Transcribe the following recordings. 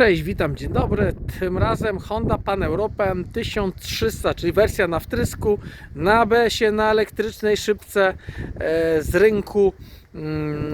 Cześć, witam, dzień dobry. Tym razem Honda Pan Europę 1300, czyli wersja na wtrysku, na ABS-ie, na elektrycznej szybce e, z rynku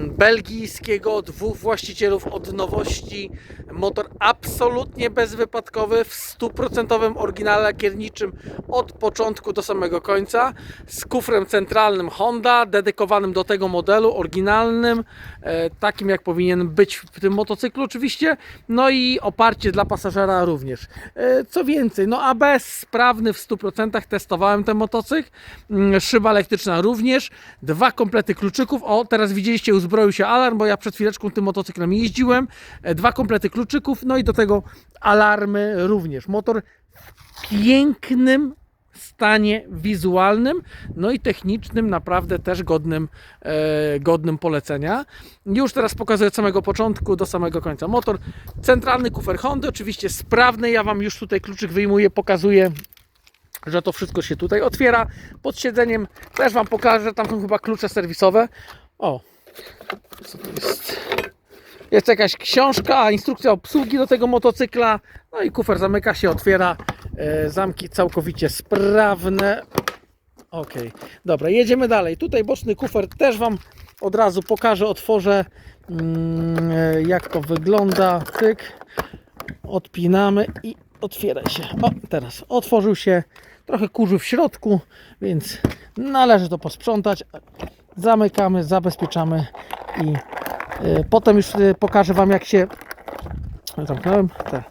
belgijskiego, dwóch właścicielów od nowości. Motor absolutnie bezwypadkowy, w stuprocentowym oryginale lakierniczym od początku do samego końca, z kufrem centralnym Honda, dedykowanym do tego modelu, oryginalnym, e, takim jak powinien być w tym motocyklu oczywiście, no i oparcie dla pasażera również. E, Co więcej, no ABS sprawny w 100%, testowałem ten motocykl, Mm, szyba elektryczna również, dwa komplety kluczyków, o teraz widzieliście uzbroił się alarm, bo ja przed chwileczką tym motocyklem jeździłem, E, dwa komplety kluczyków, no i do tego alarmy również. Motor w pięknym stanie wizualnym, no i technicznym, naprawdę też godnym, e, godnym polecenia. Już teraz pokazuję od samego początku do samego końca. Motor, centralny kufer Hondy, oczywiście sprawny. Ja Wam już tutaj kluczyk wyjmuję, pokazuję że to wszystko się tutaj otwiera. Pod siedzeniem też Wam pokażę, tam są chyba klucze serwisowe. O, co to jest? Jest jakaś książka, instrukcja obsługi do tego motocykla. No i kufer zamyka się, otwiera. E, zamki całkowicie sprawne. Ok, dobra, jedziemy dalej. Tutaj boczny kufer też Wam od razu pokażę, otworzę mm, e, jak to wygląda. Tyk, odpinamy i otwiera się. O, teraz otworzył się. Trochę kurzu w środku, więc należy to posprzątać. Zamykamy, zabezpieczamy i y, potem już y, pokażę Wam jak się zamknąłem, tak.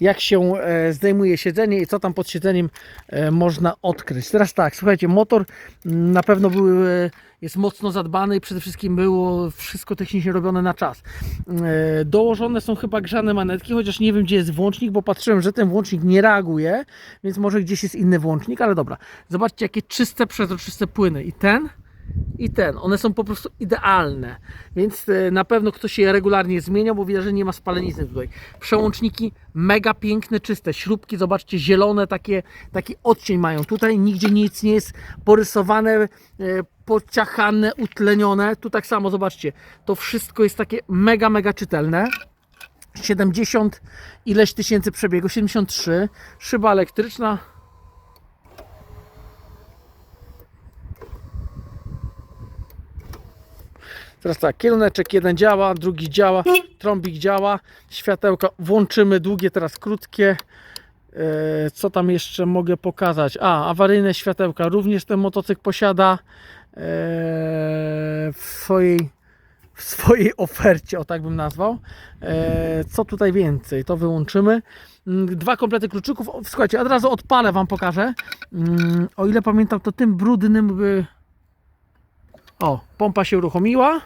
jak się e, zdejmuje siedzenie i co tam pod siedzeniem e, można odkryć. Teraz tak, słuchajcie, motor mm, na pewno był, e, jest mocno zadbany i przede wszystkim było wszystko technicznie robione na czas. E, Dołożone są chyba grzane manetki, chociaż nie wiem gdzie jest włącznik, bo patrzyłem, że ten włącznik nie reaguje, więc może gdzieś jest inny włącznik, ale dobra. Zobaczcie jakie czyste, przezroczyste płyny i ten i ten. One są po prostu idealne, więc e, na pewno ktoś je regularnie zmieniał, bo widać, że nie ma spalenizny tutaj. Przełączniki mega piękne, czyste. Śrubki, zobaczcie, zielone, takie, taki odcień mają. Tutaj nigdzie nic nie jest porysowane, e, pociachane, utlenione. Tu tak samo, zobaczcie, to wszystko jest takie mega, mega czytelne. 70 ileś tysięcy przebiegu, 73, szyba elektryczna, Teraz tak, kierunek jeden działa, drugi działa, trąbik działa, światełka włączymy, długie, teraz krótkie. E, Co tam jeszcze mogę pokazać? A, awaryjne światełka również ten motocykl posiada e, w swojej, w swojej ofercie, o tak bym nazwał. E, Co tutaj więcej? To wyłączymy. Mm, Dwa komplety kluczyków. Słuchajcie, od razu odpalę Wam pokażę. Mm, O ile pamiętam, to tym brudnym y, o, pompa się uruchomiła.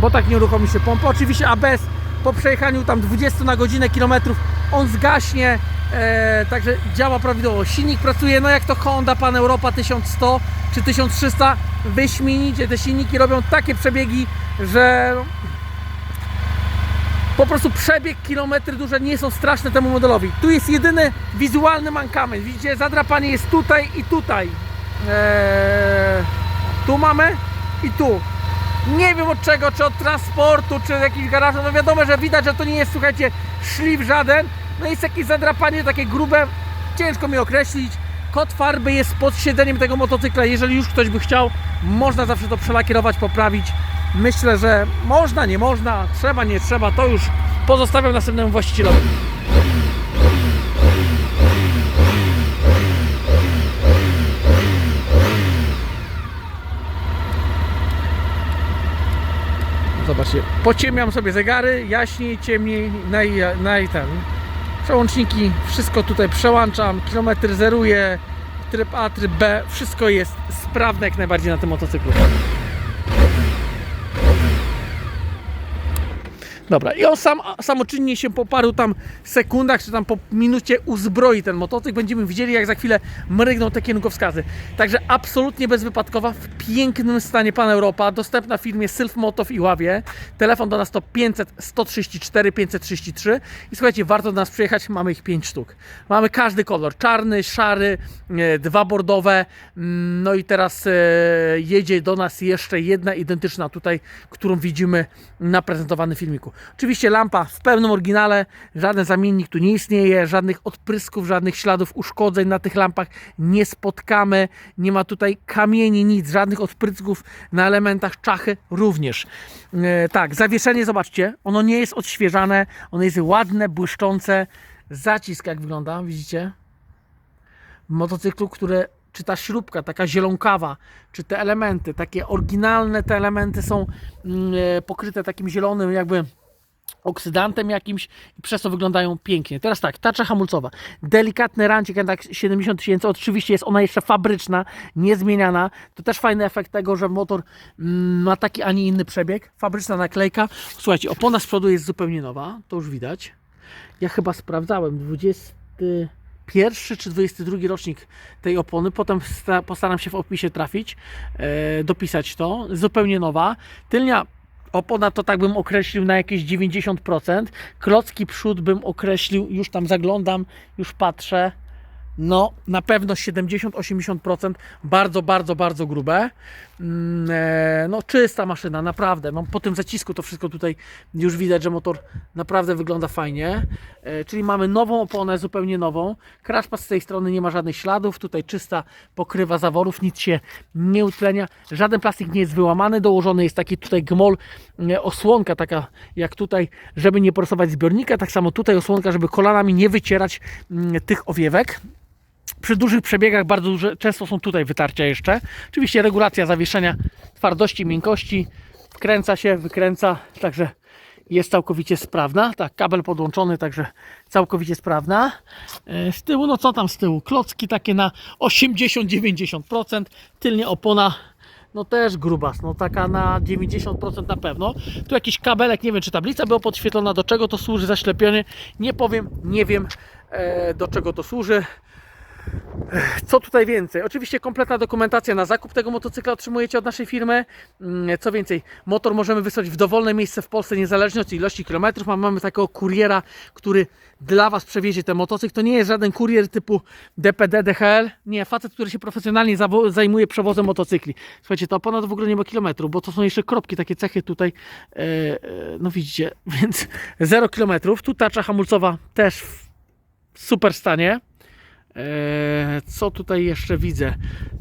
Bo tak nie uruchomi się pompa. Oczywiście ABS po przejechaniu tam 20 na godzinę kilometrów on zgaśnie. E, także działa prawidłowo. Silnik pracuje no jak to Honda Pan Europa 1100 czy 1300. Wyśmienicie. Te silniki robią takie przebiegi, że po prostu przebieg, kilometry duże nie są straszne temu modelowi. Tu jest jedyny wizualny mankament. Widzicie, zadrapanie jest tutaj i tutaj. Eee, tu mamy i tu. Nie wiem od czego, czy od transportu, czy jakiś garażu. No wiadomo, że widać, że to nie jest, słuchajcie, szlif żaden. No jest jakieś zadrapanie takie grube. Ciężko mi określić. Kod farby jest pod siedzeniem tego motocykla. Jeżeli już ktoś by chciał, można zawsze to przelakierować, poprawić. Myślę, że można, nie można, trzeba, nie trzeba. To już pozostawiam następnemu właścicielowi. Zobaczcie, pociemniam sobie zegary, jaśniej, ciemniej, naj, naj ten. Przełączniki, wszystko tutaj przełączam, kilometry zeruję, tryb A, tryb B, wszystko jest sprawne jak najbardziej na tym motocyklu. Dobra, i on sam, samoczynnie się po paru tam sekundach, czy tam po minucie uzbroi ten motocykl. Będziemy widzieli, jak za chwilę mrygną te kierunkowskazy. Także absolutnie bezwypadkowa, w pięknym stanie Pan Europa, dostępna w firmie Sylf Moto w Iławie. Telefon do nas to 500 134 533 i słuchajcie, warto do nas przyjechać, mamy ich 5 sztuk. Mamy każdy kolor, czarny, szary, e, dwa bordowe, mm, no i teraz e, jedzie do nas jeszcze jedna identyczna tutaj, którą widzimy na prezentowanym filmiku. Oczywiście lampa w pełnym oryginale, żaden zamiennik tu nie istnieje, żadnych odprysków, żadnych śladów uszkodzeń na tych lampach nie spotkamy, nie ma tutaj kamieni, nic, żadnych odprysków na elementach czachy również. E, tak, zawieszenie, zobaczcie, ono nie jest odświeżane, ono jest ładne, błyszczące, zacisk jak wygląda, widzicie? motocyklu, które czy ta śrubka, taka zielonkawa, czy te elementy, takie oryginalne te elementy są mm, e, pokryte takim zielonym jakby oksydantem jakimś i przez to wyglądają pięknie. Teraz tak, tarcza hamulcowa. Delikatny rancik, tak 70 tysięcy. Oczywiście jest ona jeszcze fabryczna, niezmieniana. To też fajny efekt tego, że motor mm, ma taki, a nie inny przebieg. Fabryczna naklejka. Słuchajcie, opona z przodu jest zupełnie nowa. To już widać. Ja chyba sprawdzałem. 21 czy 22 rocznik tej opony. Potem sta- postaram się w opisie trafić, e, dopisać to. Zupełnie nowa. Tylnia opona to tak bym określił na jakieś 90%. Klocki przód bym określił, już tam zaglądam, już patrzę. No, na pewno 70-80%, bardzo, bardzo, bardzo grube. Mm, e, No, czysta maszyna, naprawdę. No, po tym zacisku to wszystko tutaj już widać, że motor naprawdę wygląda fajnie. E, Czyli mamy nową oponę, zupełnie nową. Crashpad z tej strony nie ma żadnych śladów. Tutaj czysta pokrywa zaworów, nic się nie utlenia. Żaden plastik nie jest wyłamany. Dołożony jest taki tutaj gmol, e, osłonka taka jak tutaj, żeby nie porysować zbiornika. Tak samo tutaj osłonka, żeby kolanami nie wycierać mm, tych owiewek przy dużych przebiegach bardzo duże, często są tutaj wytarcia jeszcze. Oczywiście regulacja zawieszenia twardości, miękkości, wkręca się, wykręca, także jest całkowicie sprawna. Tak, kabel podłączony, także całkowicie sprawna. E, Z tyłu, no co tam z tyłu? Klocki takie na 80-90%, tylnie opona no też grubas, no taka na 90% na pewno. Tu jakiś kabelek, nie wiem czy tablica była podświetlona, do czego to służy, zaślepiony, nie powiem, nie wiem e, do czego to służy. Co tutaj więcej? Oczywiście kompletna dokumentacja na zakup tego motocykla otrzymujecie od naszej firmy. Mm, Co więcej, motor możemy wysłać w dowolne miejsce w Polsce, niezależnie od ilości kilometrów. Mam- Mamy takiego kuriera, który dla Was przewiezie ten motocykl. To nie jest żaden kurier typu DPD, DHL. Nie, facet, który się profesjonalnie zajmuje przewozem motocykli. Słuchajcie, to ponad w ogóle nie ma kilometrów, bo to są jeszcze kropki, takie cechy tutaj. E, e, no widzicie, więc 0 kilometrów. Tu tarcza hamulcowa też w super stanie. Eee, co tutaj jeszcze widzę?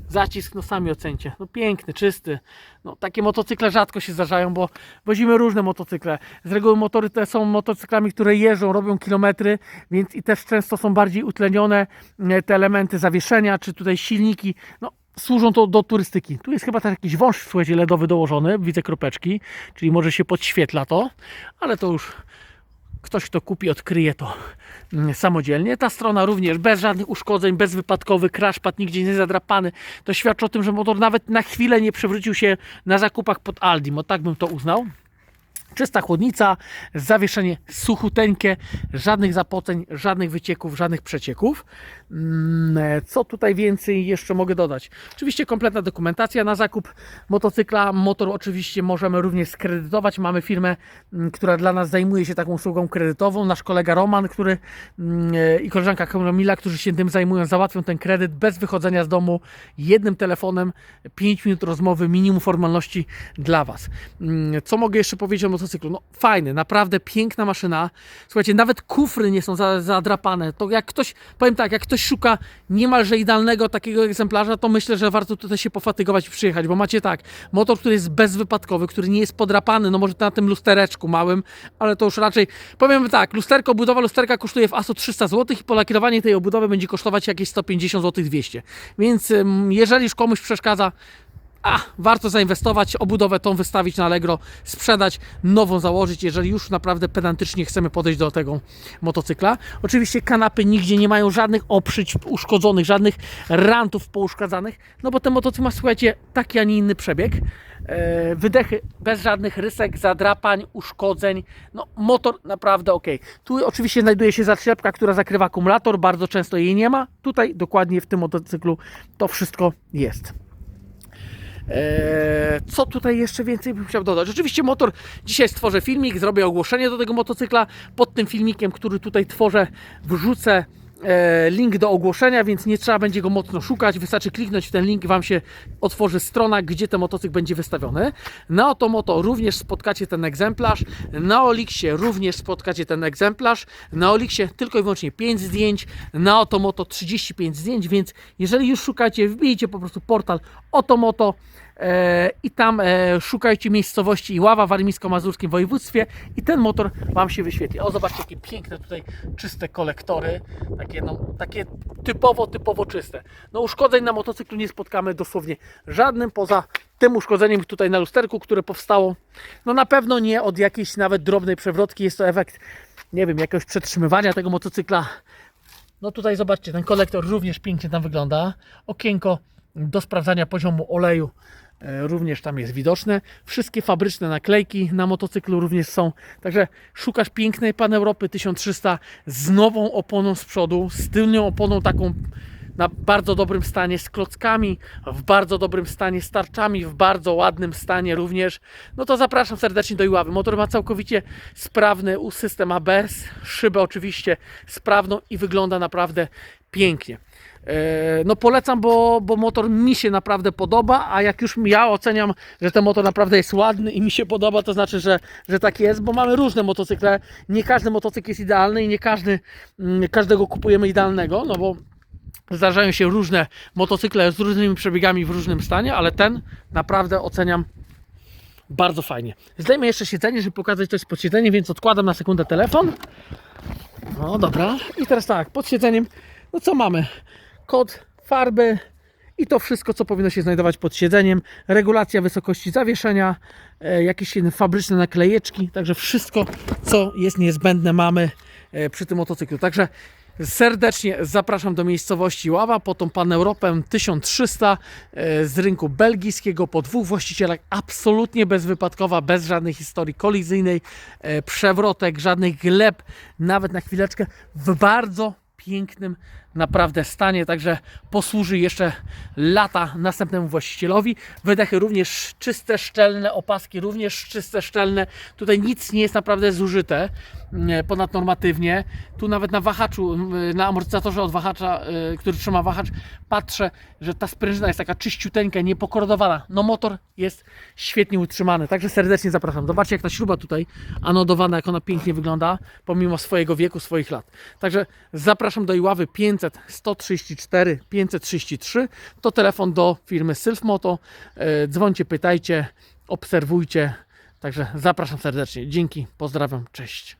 Zacisk, no sami ocencie. No piękny, czysty. No, takie motocykle rzadko się zdarzają, bo wozimy różne motocykle. Z reguły motory te są motocyklami, które jeżdżą, robią kilometry, więc i też często są bardziej utlenione e, te elementy zawieszenia, czy tutaj silniki. No, służą to do turystyki. Tu jest chyba też jakiś wąż, słuchajcie, LEDowy dołożony, widzę kropeczki, czyli może się podświetla to, ale to już ktoś, kto kupi, odkryje to mm, samodzielnie. Ta strona również bez żadnych uszkodzeń, bezwypadkowy, crashpad, nigdzie nie zadrapany. To świadczy o tym, że motor nawet na chwilę nie przewrócił się na zakupach pod Aldim. O tak bym to uznał. Czysta chłodnica, zawieszenie suchuteńkie, żadnych zapoceń, żadnych wycieków, żadnych przecieków. Mm, Co tutaj więcej jeszcze mogę dodać? Oczywiście kompletna dokumentacja na zakup motocykla. Motor oczywiście możemy również skredytować. Mamy firmę, mm, która dla nas zajmuje się taką usługą kredytową. Nasz kolega Roman, który mm, i koleżanka Kamila, którzy się tym zajmują, załatwią ten kredyt bez wychodzenia z domu, jednym telefonem, 5 minut rozmowy, minimum formalności dla Was. Co mogę jeszcze powiedzieć o motocyklu? No fajny, naprawdę piękna maszyna. Słuchajcie, nawet kufry nie są za- zadrapane. To jak ktoś, powiem tak, jak ktoś szuka niemalże idealnego takiego egzemplarza, to myślę, że warto tutaj się pofatygować i przyjechać, bo macie tak, motor, który jest bezwypadkowy, który nie jest podrapany, no może na tym lustereczku małym, ale to już raczej, powiem tak, lusterko, budowa lusterka kosztuje w ASO 300 zł i polakierowanie tej obudowy będzie kosztować jakieś 150 zł 200. Więc jeżeli już komuś przeszkadza, a warto zainwestować, obudowę tą wystawić na Allegro, sprzedać, nową założyć, jeżeli już naprawdę pedantycznie chcemy podejść do tego motocykla. Oczywiście kanapy nigdzie nie mają żadnych oprzyć uszkodzonych, żadnych rantów pouszkadzanych, no bo ten motocykl ma, słuchajcie, taki, a nie inny przebieg. E, Wydechy bez żadnych rysek, zadrapań, uszkodzeń. No, motor naprawdę ok. Tu oczywiście znajduje się zatrzepka, która zakrywa akumulator. Bardzo często jej nie ma. Tutaj dokładnie w tym motocyklu to wszystko jest. Eee, Co tutaj jeszcze więcej bym chciał dodać? Oczywiście motor, dzisiaj stworzę filmik, zrobię ogłoszenie do tego motocykla. Pod tym filmikiem, który tutaj tworzę, wrzucę e, link do ogłoszenia, więc nie trzeba będzie go mocno szukać. Wystarczy kliknąć w ten link, Wam się otworzy strona, gdzie ten motocykl będzie wystawiony. Na Otomoto również spotkacie ten egzemplarz. Na Oliksie również spotkacie ten egzemplarz. Na Oliksie tylko i wyłącznie 5 zdjęć. Na Otomoto 35 zdjęć, więc jeżeli już szukacie, wbijcie po prostu portal Otomoto. I tam e, szukajcie miejscowości Iława w warmińsko-mazurskim województwie i ten motor Wam się wyświetli. O, zobaczcie, jakie piękne tutaj czyste kolektory, takie, no, takie typowo, typowo czyste. No uszkodzeń na motocyklu nie spotkamy dosłownie żadnym, poza tym uszkodzeniem tutaj na lusterku, które powstało, no na pewno nie od jakiejś nawet drobnej przewrotki, jest to efekt, nie wiem, jakiegoś przetrzymywania tego motocykla, no tutaj zobaczcie, ten kolektor również pięknie tam wygląda. Okienko do sprawdzania poziomu oleju również tam jest widoczne. Wszystkie fabryczne naklejki na motocyklu również są. Także szukasz pięknej Pan Europy 1300 z nową oponą z przodu, z tylną oponą taką na bardzo dobrym stanie, z klockami w bardzo dobrym stanie, z tarczami w bardzo ładnym stanie również. No to zapraszam serdecznie do Iławy. Motor ma całkowicie sprawny system ABS, szybę oczywiście sprawną i wygląda naprawdę pięknie. E, No polecam, bo, bo motor mi się naprawdę podoba, a jak już ja oceniam, że ten motor naprawdę jest ładny i mi się podoba, to znaczy, że, że tak jest, bo mamy różne motocykle. Nie każdy motocykl jest idealny i nie każdy, mm, każdego kupujemy idealnego, no bo zdarzają się różne motocykle z różnymi przebiegami w różnym stanie, ale ten naprawdę oceniam bardzo fajnie. Zdejmę jeszcze siedzenie, żeby pokazać coś pod siedzeniem, więc odkładam na sekundę telefon. No dobra. I teraz tak, pod siedzeniem, no co mamy? Kod, farby i to wszystko, co powinno się znajdować pod siedzeniem. Regulacja wysokości zawieszenia, e, jakieś fabryczne naklejeczki, także wszystko, co jest niezbędne mamy e, przy tym motocyklu. Także serdecznie zapraszam do miejscowości Ława po tą Pan Europę 1300 e, z rynku belgijskiego po dwóch właścicielach, absolutnie bezwypadkowa, bez żadnej historii kolizyjnej, przewrotek, żadnych gleb, nawet na chwileczkę, w bardzo pięknym naprawdę stanie, także posłuży jeszcze lata następnemu właścicielowi. Wydechy również czyste, szczelne, opaski również czyste, szczelne. Tutaj nic nie jest naprawdę zużyte mm, ponadnormatywnie. Tu nawet na wahaczu, mm, na amortyzatorze od wahacza, y, który trzyma wahacz, patrzę, że ta sprężyna jest taka czyściuteńka, niepokordowana. No motor jest świetnie utrzymany, także serdecznie zapraszam. Zobaczcie jak ta śruba tutaj anodowana, jak ona pięknie wygląda, pomimo swojego wieku, swoich lat. Także zapraszam do Iławy 500 134 533. To telefon do firmy Sylfmoto. E, Dzwońcie, pytajcie, obserwujcie. Także zapraszam serdecznie. Dzięki, pozdrawiam, cześć.